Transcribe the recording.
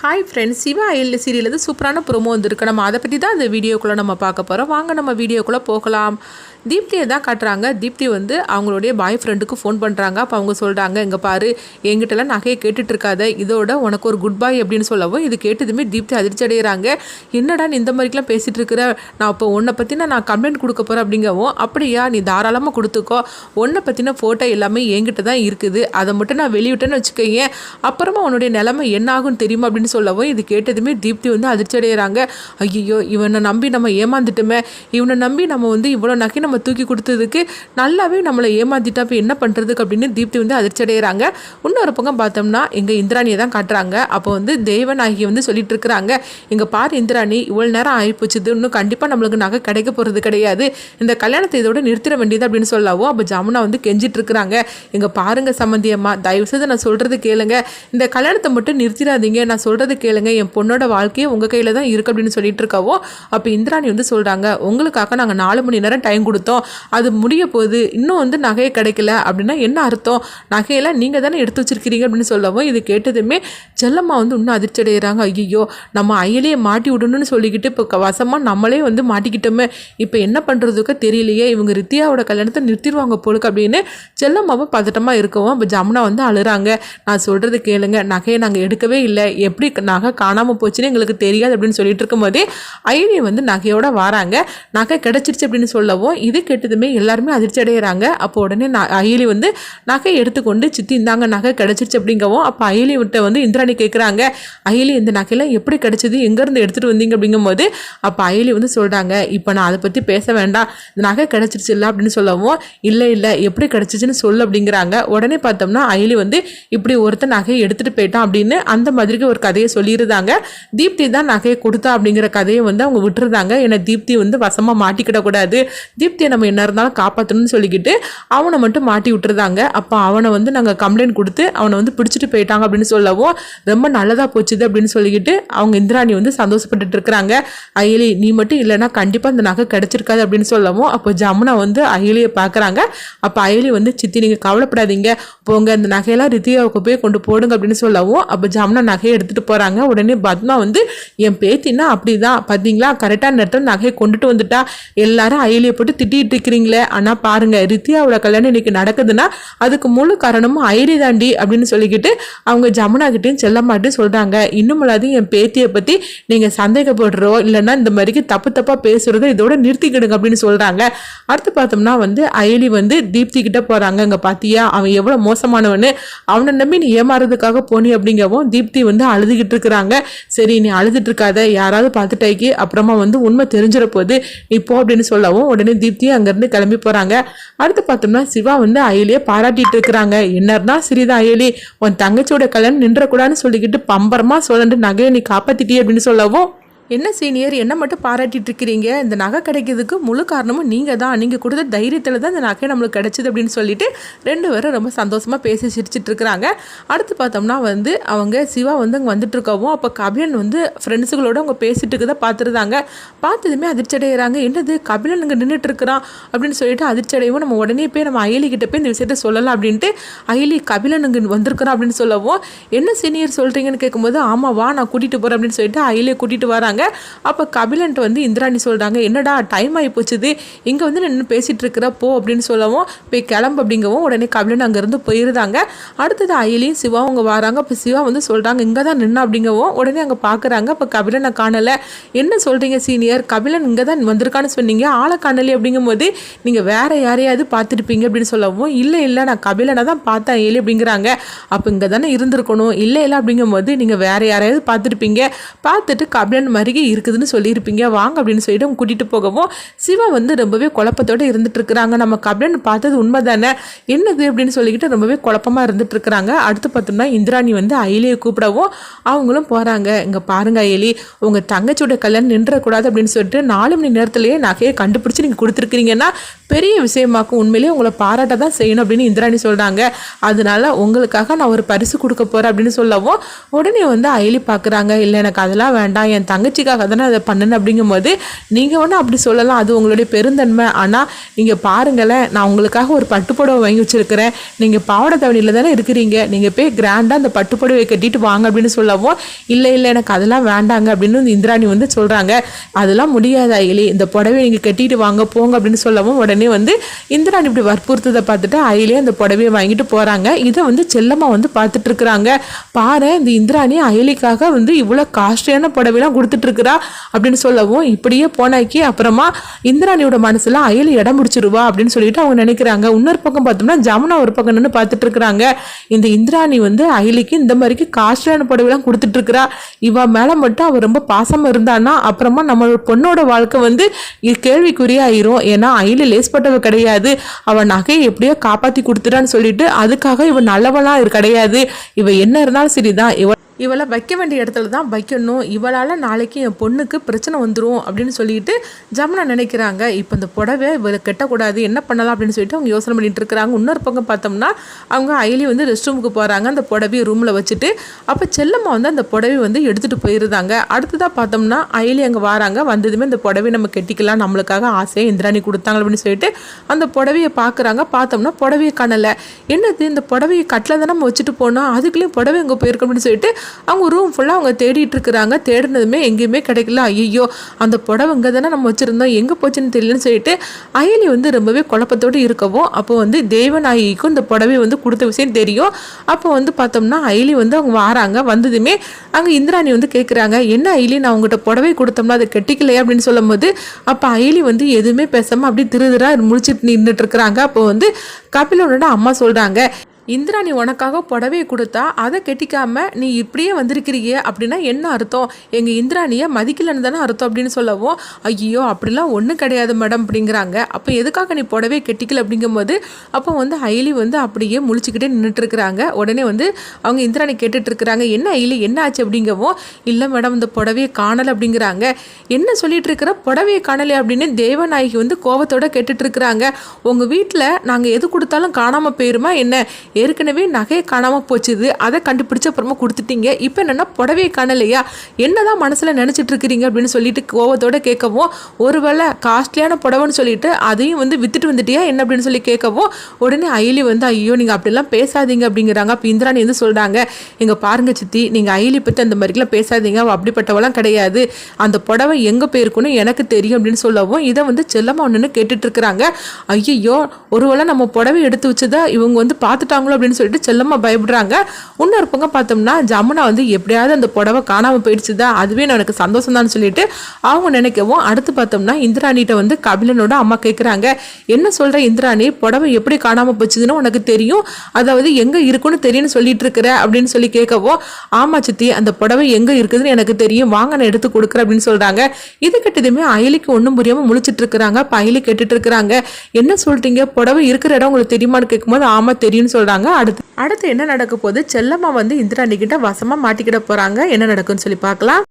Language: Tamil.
ஹாய் ஃப்ரெண்ட்ஸ் சிவா ஐயில் சீரியலேருந்து சூப்பரான ப்ரோமோ வந்திருக்கு. நம்ம அதை பற்றி தான் அந்த வீடியோக்குள்ளே நம்ம பார்க்க போகிறோம் வாங்க நம்ம வீடியோக்குள்ளே போகலாம். தீப்தியை தான் காட்டுறாங்க. தீப்தி வந்து அவங்களுடைய பாய் ஃப்ரெண்டுக்கு ஃபோன் பண்ணுறாங்க அப்போ அவங்க சொல்கிறாங்க இங்கே பாரு எங்கிட்டலாம் நகையை கேட்டுட்டு இருக்காத. இதோட உனக்கு ஒரு குட் பாய் அப்படின்னு சொல்லவும் இது கேட்டதுமே தீப்தி அதிர்ச்சி அடைகிறாங்க என்னடா நீ இந்த மாதிரிக்கெலாம் பேசிகிட்டு இருக்கிற? நான் இப்போ உன்னை பற்றின நான் கம்ப்ளைண்ட் கொடுக்க போகிறேன் அப்படிங்கவும் அப்படியா நீ தாராளமாக கொடுத்துக்கோ. உன்னை பற்றின ஃபோட்டோ எல்லாமே என்கிட்ட தான் இருக்குது. அதை மட்டும் நான் வெளியிட்டேன்னு வச்சுக்கோங்க அப்புறமா உன்னுடைய நிலைமை என்ன ஆகும்னு தெரியுமா? அப்படின்னு சொல்லவும் இது கேட்டதுமே தீப்தி வந்து அதிர்ச்சி அடைகிறாங்க ஐயோ இவனை நம்பி நம்ம ஏமாந்துட்டோமே. இவனை நம்பி நம்ம வந்து இவ்வளோ நகை நம்ம தூக்கி கொடுத்ததுக்கு நல்லாவே நம்மளை ஏமாத்திட்டா இப்போ என்ன பண்ணுறதுக்கு அப்படின்னு தீப்தி வந்து அதிர்ச்சி அடைகிறாங்க இன்னொரு பக்கம் பார்த்தோம்னா எங்கள் இந்திராணியை தான் காட்டுறாங்க. அப்போ வந்து தேவநாயகி வந்து சொல்லிட்டு இருக்கிறாங்க. இங்கே பாரு இந்திராணி இவ்வளோ நேரம் ஆகிப்போச்சுது இன்னும் கண்டிப்பாக நம்மளுக்கு நகை கிடைக்க போகிறது கிடையாது. இந்த கல்யாணத்தை இதோட நிறுத்திட வேண்டியது அப்படின்னு சொல்லவும் அப்போ ஜமுனா வந்து கெஞ்சிட்டு இருக்கிறாங்க. இங்கே பாருங்க சம்மந்தியம்மா தயவு செய்து நான் சொல்கிறது கேளுங்க. இந்த கல்யாணத்தை மட்டும் நிறுத்திடாதீங்க. நான் சொல்கிறது கேளுங்க. என் பொண்ணோட வாழ்க்கையே உங்கள் கையில் தான் இருக்குது அப்படின்னு சொல்லிட்டு இருக்காவோ அப்போ இந்திராணி வந்து சொல்கிறாங்க உங்களுக்காக நாங்கள் நாலு மணி நேரம் டைம் கொடுத்தோம். அது முடிய போகுது. இன்னும் வந்து நகையை கிடைக்கல. அப்படின்னா என்ன அர்த்தம்? நகையெல்லாம் நீங்கள் தானே எடுத்து வச்சிருக்கிறீங்க அப்படின்னு சொல்லவும் இது கேட்டதுமே செல்லம்மா வந்து இன்னும் அதிர்ச்சி அடைகிறாங்க ஐயோ நம்ம அயலையே மாட்டி விடணும்னு சொல்லிக்கிட்டு இப்போ வசமாக நம்மளே வந்து மாட்டிக்கிட்டோமே. இப்போ என்ன பண்ணுறதுக்கு தெரியலையே. இவங்க ரித்தியாவோட கல்யாணத்தை நிறுத்திடுவாங்க போலுக்கு அப்படின்னு செல்லம்மாவும் பதட்டமாக இருக்கவும் இப்போ ஜமுனா வந்து அழுகிறாங்க நான் சொல்கிறது கேளுங்க. நகையை நாங்கள் எடுக்கவே இல்லை. எப்படி நகை காணாமல் போச்சுன்னு எங்களுக்கு தெரியாது அப்படின்னு சொல்லிட்டு இருக்கும்போதே ஐனி வந்து நகையோட வராங்க. நகை கிடச்சிருச்சு அப்படின்னு சொல்லவும் இது கெட்டதுமே எல்லாருமே அதிர்ச்சி அடைகிறாங்க அப்போ உடனே அயலி வந்து நகை எடுத்துக்கொண்டு சித்தி இந்தாங்க நகை கிடச்சிருச்சு அப்படிங்கவும் அப்போ அயலி விட்ட வந்து இந்திராணி கேட்குறாங்க அயலி இந்த நகையெல்லாம் எப்படி கிடச்சிது? எங்கேருந்து எடுத்துகிட்டு வந்தீங்க? அப்படிங்கும்போது அப்போ அயலி வந்து சொல்கிறாங்க இப்போ நான் அதை பற்றி பேச வேண்டாம். இந்த நகை கிடச்சிருச்சு இல்லை? அப்படின்னு சொல்லவும் இல்லை இல்லை எப்படி கிடைச்சிச்சுன்னு சொல்லு அப்படிங்கிறாங்க. உடனே பார்த்தோம்னா அயலி வந்து இப்படி ஒருத்தன் நகையை எடுத்துகிட்டு போயிட்டான் அப்படின்னு அந்த மாதிரிக்கு ஒரு கதை கதையை சொல்லியிருந்தாங்க. தீப்தி தான் நகையை கொடுத்தா அப்படிங்கிற கதையை வந்து அவங்க விட்டுருந்தாங்க. ஏன்னா தீப்தி வந்து வசமாக மாட்டிக்கிடக்கூடாது தீப்தியை நம்ம என்ன இருந்தாலும் காப்பாற்றணும்னு சொல்லிக்கிட்டு அவனை மட்டும் மாட்டி விட்டுருந்தாங்க. அப்போ அவனை வந்து நாங்கள் கம்ப்ளைண்ட் கொடுத்து அவனை வந்து பிடிச்சிட்டு போயிட்டாங்க அப்படின்னு சொல்லவும் ரொம்ப நல்லதாக போச்சுது அப்படின்னு சொல்லிக்கிட்டு அவங்க இந்திராணி வந்து சந்தோஷப்பட்டுட்டு இருக்கிறாங்க. அயலி நீ மட்டும் இல்லைன்னா கண்டிப்பாக அந்த நகை கிடச்சிருக்காது அப்படின்னு சொல்லவும் அப்போ ஜமுனா வந்து அயலியை பார்க்குறாங்க. அப்போ அயலி வந்து சித்தி நீங்கள் கவலைப்படாதீங்க. போங்க அந்த நகையெல்லாம் ரித்தியாவுக்கு போய் கொண்டு போடுங்க அப்படின்னு சொல்லவும் அப்போ ஜமுனா நகையை எடுத்துகிட்டு போகிறாங்க உடனே பத்மா வந்து என் பேத்தின்னா அப்படிதான். பார்த்தீங்களா கரெக்டான நேரத்தில் நகையை கொண்டுட்டு வந்துட்டா. எல்லாரும் அயலியை போட்டு திட்டிகிட்டு இருக்கிறீங்களே. ஆனால் பாருங்க ரித்தியாவோட கல்யாணம் இன்னைக்கு நடக்குதுன்னா அதுக்கு முழு காரணமும் அயலி தாண்டி அப்படின்னு சொல்லிக்கிட்டு அவங்க ஜமுனாகிட்டையும் செல்லமாட்டையும் சொல்கிறாங்க இன்னும் இல்லாது என் பேத்தியை பற்றி நீங்கள் சந்தேகப்படுறோ இல்லைன்னா இந்த மாதிரிக்கு தப்பு தப்பாக பேசுகிறத இதோட நிறுத்திக்கிடுங்க அப்படின்னு சொல்கிறாங்க அடுத்து பார்த்தோம்னா வந்து அயலி வந்து தீப்தி கிட்ட போகிறாங்க இங்கே பார்த்தியா அவன் எவ்வளோ மோசமானவனு. அவனை நம்பி நீ ஏமாறதுக்காக போனி அப்படிங்கவும் தீப்தி வந்து அழுது அழுதுகிட்டு இருக்கிறாங்க சரி நீ அழுதுட்டு இருக்காத யாராவது பார்த்துட்டாக்கி அப்புறமா வந்து உண்மை தெரிஞ்சிட போகுது நீ போ அப்படின்னு சொல்லவும் உடனே தீப்தியும் அங்கேருந்து கிளம்பி போகிறாங்க அடுத்து பார்த்தோம்னா சிவா வந்து அயலியை பாராட்டிட்டு இருக்கிறாங்க. என்னர்னா சிறிதா அயலி உன் தங்கச்சியோட கல்யாணம் நின்றக்கூடாதுன்னு சொல்லிக்கிட்டு பம்பரமாக சொல்லண்டு நகையை நீ காப்பாற்றிட்டியே அப்படின்னு சொல்லவும் என்ன சீனியர் என்ன மட்டும் பாராட்டிட்டு இருக்கிறீங்க? இந்த நகை கிடைக்கிறதுக்கு முழு காரணமும் நீங்கள் தான். நீங்கள் கொடுத்த தைரியத்தில் தான் இந்த நகை நம்மளுக்கு கிடைச்சிது அப்படின்னு சொல்லிட்டு ரெண்டு பேரும் ரொம்ப சந்தோஷமாக பேசி சிரிச்சிட்டு இருக்கிறாங்க. அடுத்து பார்த்தோம்னா வந்து அவங்க சிவா வந்து அங்கே வந்துட்டு இருக்கவும் அப்போ கபிலன் வந்து ஃப்ரெண்ட்ஸுகளோட அவங்க பேசிட்டு இருக்கதை பார்த்துருந்தாங்க. பார்த்ததுமே அதிர்ச்சி அடைகிறாங்க என்னது கபிலன் இங்கே நின்றுட்டு இருக்கிறான் அப்படின்னு சொல்லிட்டு அதிர்ச்சி அடையவும் நம்ம உடனே போய் நம்ம அயலி கிட்ட போய் இந்த விஷயத்த சொல்லலாம் அப்படின்ட்டு அயலி கபிலன் இங்கே வந்திருக்கிறான் அப்படின்னு சொல்லவும் என்ன சீனியர் சொல்கிறீங்கன்னு கேட்கும்போது ஆமாம் வா நான் கூட்டிகிட்டு போகிறேன் அப்படின்னு சொல்லிட்டு அயலியை கூட்டிகிட்டு வராங்க. அப்போ கபிலன்ட்டு வந்து இந்திராணி சொல்கிறாங்க என்னடா டைம் ஆகி போச்சுது இங்கே வந்து நின்று பேசிகிட்டு இருக்கிற போ அப்படின்னு சொல்லவும் போய் கிளம்பு அப்படிங்கவும் உடனே கபிலன் அங்கேருந்து போயிருந்தாங்க. அடுத்தது அயலியும் சிவா அவங்க வராங்க. அப்போ சிவா வந்து சொல்கிறாங்க இங்கே தான் நின்று அப்படிங்கவும் உடனே அங்கே பார்க்குறாங்க அப்போ கபிலனை காணலை. என்ன சொல்கிறீங்க சீனியர்? கபிலன் இங்கே தான் வந்திருக்கான்னு சொன்னீங்க. ஆளை காணலி அப்படிங்கும்போது நீங்கள் வேற யாரையாவது பார்த்துருப்பீங்க அப்படின்னு சொல்லவும் இல்லை இல்லை நான் கபிலனை தான் பார்த்தேன் ஏலி அப்படிங்கிறாங்க. அப்போ இங்கே தானே இருந்திருக்கணும். இல்லை இல்லை அப்படிங்கும்போது நீங்கள் வேற யாரையாவது பார்த்துருப்பீங்க. பார்த்துட்டு கபிலன் அருகே இருக்குதுன்னு சொல்லியிருப்பீங்க. வாங்க அப்படின்னு சொல்லிட்டு கூட்டிகிட்டு போகவும் சிவா வந்து ரொம்பவே குழப்பத்தோடு இருந்துட்டு இருக்கிறாங்க நம்ம கபிலன் பார்த்தது உண்மை தானே என்னது அப்படின்னு சொல்லிக்கிட்டு ரொம்பவே குழப்பமாக இருந்துட்டு இருக்கிறாங்க அடுத்து பார்த்தோம்னா இந்திராணி வந்து அயலியை கூப்பிடவும் அவங்களும் போகிறாங்க இங்கே பாருங்க அயலி உங்கள் தங்கச்சியோட கல்யாணம் நின்றக்கூடாது அப்படின்னு சொல்லிட்டு நாலு மணி நேரத்திலேயே நகையை கண்டுபிடிச்சி நீங்கள் கொடுத்துருக்கிறீங்கன்னா பெரிய விஷயமாக்கும். உண்மையிலேயே உங்களை பாராட்ட தான் செய்யணும் அப்படின்னு இந்திராணி சொல்கிறாங்க அதனால உங்களுக்காக நான் ஒரு பரிசு கொடுக்க போகிறேன் அப்படின்னு சொல்லவும் உடனே வந்து அயலி பார்க்குறாங்க. இல்லை எனக்கு அதெல்லாம் வேண்டாம். என் தங்கச்சி தங்கச்சிக்காக தானே அதை பண்ணேன் அப்படிங்கும்போது நீங்கள் வேணால் அப்படி சொல்லலாம். அது உங்களுடைய பெருந்தன்மை. ஆனால் நீங்கள் பாருங்களேன் நான் உங்களுக்காக ஒரு பட்டுப்புடவை வாங்கி வச்சுருக்கிறேன். நீங்கள் பாவாடை தவணியில் தானே இருக்கிறீங்க. நீங்கள் போய் கிராண்டாக அந்த பட்டுப்புடவை கட்டிட்டு வாங்க அப்படின்னு சொல்லவும் இல்லை இல்லை எனக்கு அதெல்லாம் வேண்டாங்க அப்படின்னு இந்திராணி வந்து சொல்கிறாங்க அதெல்லாம் முடியாது அயலி இந்த புடவை நீங்கள் கட்டிட்டு வாங்க போங்க அப்படின்னு சொல்லவும் உடனே வந்து இந்திராணி இப்படி வற்புறுத்ததை பார்த்துட்டு அயலியே அந்த புடவையை வாங்கிட்டு போகிறாங்க இதை வந்து செல்லம்மா வந்து பார்த்துட்டு இருக்கிறாங்க. பாரு இந்த இந்திராணி அயலிக்காக வந்து இவ்வளோ காஸ்ட்லியான புடவைலாம் கொடுத்துட்டு இருக்கிறா அப்படின்னு சொல்லவும் இப்படியே போனாக்கி அப்புறமா இந்திராணியோட மனசுல அயலி இடம் பிடிச்சிருவா அப்படின்னு சொல்லிட்டு அவங்க நினைக்கிறாங்க. இன்னொரு பக்கம் பார்த்தோம்னா ஜமுனா ஒரு பக்கம் நின்று பார்த்துட்டு இருக்கிறாங்க இந்த இந்திராணி வந்து அயலிக்கு இந்த மாதிரிக்கு காஸ்ட்லியான புடவைலாம் கொடுத்துட்டு இருக்கிறா இவ மேலே மட்டும் அவள் ரொம்ப பாசமாக இருந்தான்னா அப்புறமா நம்ம பொண்ணோட வாழ்க்கை வந்து கேள்விக்குறியாயிரும். ஏன்னா அயலி லேஸ்பட்டவ கிடையாது. அவள் நகையை எப்படியோ காப்பாற்றி கொடுத்துட்டான்னு சொல்லிட்டு அதுக்காக இவன் நல்லவெல்லாம் கிடையாது. இவ என்ன இருந்தாலும் சரிதான். இவன் இவளை வைக்க வேண்டிய இடத்துல தான் வைக்கணும். இவளால் நாளைக்கு என் பொண்ணுக்கு பிரச்சனை வந்துடும் அப்படின்னு சொல்லிட்டு ஜமுனா நினைக்கிறாங்க. இப்போ இந்த புடவை இவளை கெட்டக்கூடாது என்ன பண்ணலாம் அப்படின்னு சொல்லிட்டு அவங்க யோசனை பண்ணிட்டு இருக்கிறாங்க. இன்னொரு பக்கம் பார்த்தோம்னா அவங்க அயலி வந்து ரெஸ்ட் ரூமுக்கு போகிறாங்க அந்த புடவையை ரூமில் வச்சுட்டு அப்போ செல்லம்மா வந்து அந்த புடவை வந்து எடுத்துகிட்டு போயிருந்தாங்க. அடுத்ததாக பார்த்தோம்னா அயலி அங்கே வராங்க. வந்ததுமே இந்த புடவை நம்ம கெட்டிக்கலாம். நம்மளுக்காக ஆசையாக இந்திராணி கொடுத்தாங்க அப்படின்னு சொல்லிட்டு அந்த புடவையை பார்க்குறாங்க. பார்த்தோம்னா புடவையை காணலை. என்னது இந்த புடவையை கட்டில் தானே நம்ம வச்சுட்டு போனோம். அதுக்குள்ளேயும் புடவை அங்கே போயிருக்கு அப்படின்னு சொல்லிட்டு அவங்க ரூம் ஃபுல்லாக அவங்க தேடிட்டு இருக்கிறாங்க. தேடினதுமே எங்கேயுமே கிடைக்கல. ஐயோ அந்த புடவை இங்கே தானே நம்ம வச்சுருந்தோம். எங்கே போச்சுன்னு தெரியலன்னு சொல்லிட்டு அயலி வந்து ரொம்பவே குழப்பத்தோடு இருக்கவும் அப்போ வந்து தேவநாயகிக்கும் இந்த புடவை வந்து கொடுத்த விஷயம் தெரியும். அப்போ வந்து பார்த்தோம்னா அயலி வந்து அவங்க வராங்க. வந்ததுமே அங்கே இந்திராணி வந்து கேட்குறாங்க என்ன அயலி நான் உங்கள்கிட்ட புடவை கொடுத்தோம்னா அதை கட்டிக்கலையே? அப்படின்னு சொல்லும்போது அப்போ அயலி வந்து எதுவுமே பேசாமல் அப்படியே திரு திருதா முடிச்சிட்டு நின்றுட்டு இருக்கிறாங்க. அப்போ வந்து கபிலோட அம்மா சொல்கிறாங்க இந்திரா நீ உனக்காக புடவையை கொடுத்தா அதை கெட்டிக்காம நீ இப்படியே வந்திருக்கிறியே அப்படின்னா என்ன அர்த்தம்? எங்கள் இந்திராணியை மதிக்கலன்னு தானே அர்த்தம் அப்படின்னு சொல்லவும் ஐயோ அப்படிலாம் ஒன்றும் கிடையாது மேடம் அப்படிங்கிறாங்க. அப்போ எதுக்காக நீ புடவையை கெட்டிக்கல அப்படிங்கும்போது அப்போ வந்து ஐலி வந்து அப்படியே முழிச்சுக்கிட்டே நின்றுட்டுருக்குறாங்க உடனே வந்து அவங்க இந்திராணி கேட்டுட்ருக்குறாங்க என்ன ஐலி என்ன ஆச்சு? அப்படிங்கவும் இல்லை மேடம் இந்த புடவையை காணலை அப்படிங்கிறாங்க. என்ன சொல்லிட்டு இருக்கிற புடவையை காணலை அப்படின்னு தேவநாயகி வந்து கோவத்தோட கேட்டுட்ருக்குறாங்க உங்கள் வீட்டில் நாங்கள் எது கொடுத்தாலும் காணாமல் போயிருமா? என்ன? ஏற்கனவே நகையை காணாமல் போச்சுது. அதை கண்டுபிடிச்ச அப்புறமா கொடுத்துட்டீங்க. இப்போ என்னென்னா புடவையை காணலையா? என்னதான் மனசில் நினச்சிட்டு இருக்கிறீங்க அப்படின்னு சொல்லிட்டு கோவத்தோடு கேட்கவும் ஒருவேளை காஸ்ட்லியான புடவைன்னு சொல்லிட்டு அதையும் வந்து வித்துட்டு வந்துட்டியா? என்ன அப்படின்னு சொல்லி கேட்கவும் உடனே அயலி வந்து ஐயோ நீங்கள் அப்படிலாம் பேசாதீங்க அப்படிங்கிறாங்க. அப்போ இந்திராணி வந்து சொல்கிறாங்க எங்கள் பாருங்க சித்தி நீங்கள் அயலி பற்றி அந்த மாதிரிலாம் பேசாதீங்க. அவள் அப்படிப்பட்டவெல்லாம் கிடையாது. அந்த புடவை எங்கே போயிருக்குன்னு எனக்கு தெரியும் அப்படின்னு சொல்லவும் இதை வந்து செல்லமா ஒன்றுன்னு கேட்டுட்ருக்குறாங்க ஐயோ ஒருவேளை நம்ம புடவை எடுத்து வச்சுதான் இவங்க வந்து பார்த்துட்டாங்க அப்படின்னு சொல்லிட்டு செல்லம்மா பயப்படுறாங்க. இன்னொரு பக்கம் பார்த்தோம்னா ஜமுனா வந்து எப்படியாவது அந்த புடவை காணாமல் போயிடுச்சுதா? அதுவே எனக்கு சந்தோஷம் தான் சொல்லிட்டு அவங்க நினைக்கவும் அடுத்து பார்த்தோம்னா இந்திராணிகிட்ட வந்து கபிலனோட அம்மா கேட்குறாங்க என்ன சொல்கிற இந்திராணி? புடவை எப்படி காணாமல் போச்சுதுன்னு உனக்கு தெரியும்? அதாவது எங்கே இருக்குன்னு தெரியும்னு சொல்லிட்டு இருக்கிற அப்படின்னு சொல்லி கேட்கவும் ஆமா சித்தி அந்த புடவை எங்கே இருக்குதுன்னு எனக்கு தெரியும். வாங்க நான் எடுத்து கொடுக்குறேன் அப்படின்னு சொல்கிறாங்க இது கிட்டதுமே அயலிக்கு ஒன்றும் புரியாமல் முழிச்சிட்டு இருக்கிறாங்க. இப்போ அயலி கேட்டுட்டு இருக்கிறாங்க. என்ன சொல்கிறீங்க புடவை இருக்கிற இடம் உங்களுக்கு தெரியுமான்னு கேட்கும்போது ஆமா தெரியும்னு சொல்கிறாங்க சொல்கிறாங்க அடுத்து அடுத்து என்ன நடக்க போகுது? செல்லம்மா வந்து இந்திராணி கிட்ட வசமாக மாட்டிக்கிட போகிறாங்க என்ன நடக்குன்னு சொல்லி பார்க்கலாம்.